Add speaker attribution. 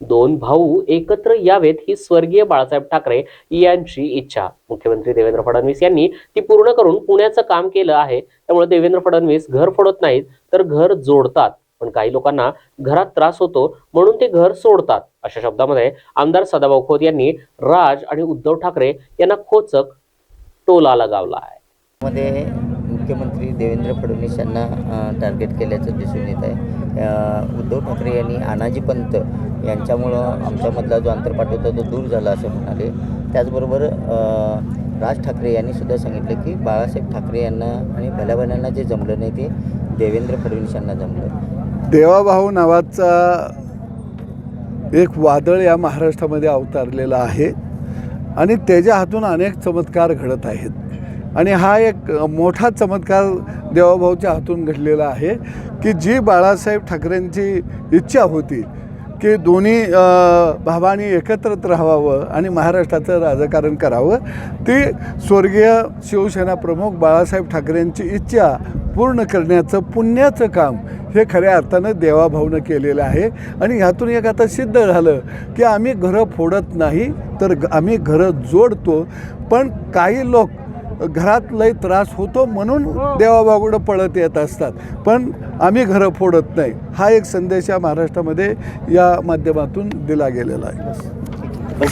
Speaker 1: दोन भाऊ एकत्र यावेत ही स्वर्गीय बाळासाहेब ठाकरे यांची इच्छा. मुख्यमंत्री देवेंद्र फडणवीस यांनी ती पूर्ण करून पुण्याचं काम केलं आहे. त्यामुळे देवेंद्र फडणवीस घर फोडत नाहीत तर घर जोडतात. पण काही लोकांना घरात त्रास होतो म्हणून ते घर सोडतात. अशा शब्दामध्ये आमदार सदाभाऊ खोत यांनी राज आणि उद्धव ठाकरे यांना खोचक टोला लगावला आहे.
Speaker 2: मध्ये मुख्यमंत्री देवेंद्र फडणवीस यांना टार्गेट केल्याचं दिसून येत आहे. उद्धव ठाकरे यांनी अनाजी पंत यांच्यामुळं आमच्यामधला जो अंतरपाठ होता तो दूर झाला असं म्हणाले. त्याचबरोबर राज ठाकरे यांनी सुद्धा सांगितलं की बाळासाहेब ठाकरे यांना आणि भल्याभल्यांना जे जमलं नाही ते देवेंद्र फडणवीस यांना जमलं.
Speaker 3: देवाभाऊ नावाचा एक वादळ या महाराष्ट्रामध्ये अवतारलेला आहे आणि त्याच्या हातून अनेक चमत्कार घडत आहेत. आणि हा एक मोठा चमत्कार देवाभाऊच्या हातून घडलेला आहे की जी बाळासाहेब ठाकरेंची इच्छा होती की दोन्ही भावांनी एकत्रच राहावं आणि महाराष्ट्राचं राजकारण करावं ती स्वर्गीय शिवसेना प्रमुख बाळासाहेब ठाकरेंची इच्छा पूर्ण करण्याचं पुण्याचं काम हे खऱ्या अर्थानं देवाभाऊनं केलेलं आहे. आणि ह्यातून एक आता सिद्ध झालं की आम्ही घरं फोडत नाही तर आम्ही घरं जोडतो पण काही लोक घरात लय त्रास होतो म्हणून देवाभाऊकडं पळत येत असतात. पण आम्ही घरं फोडत नाही. हा एक संदेश या महाराष्ट्रामध्ये या माध्यमातून दिला गेलेला आहे.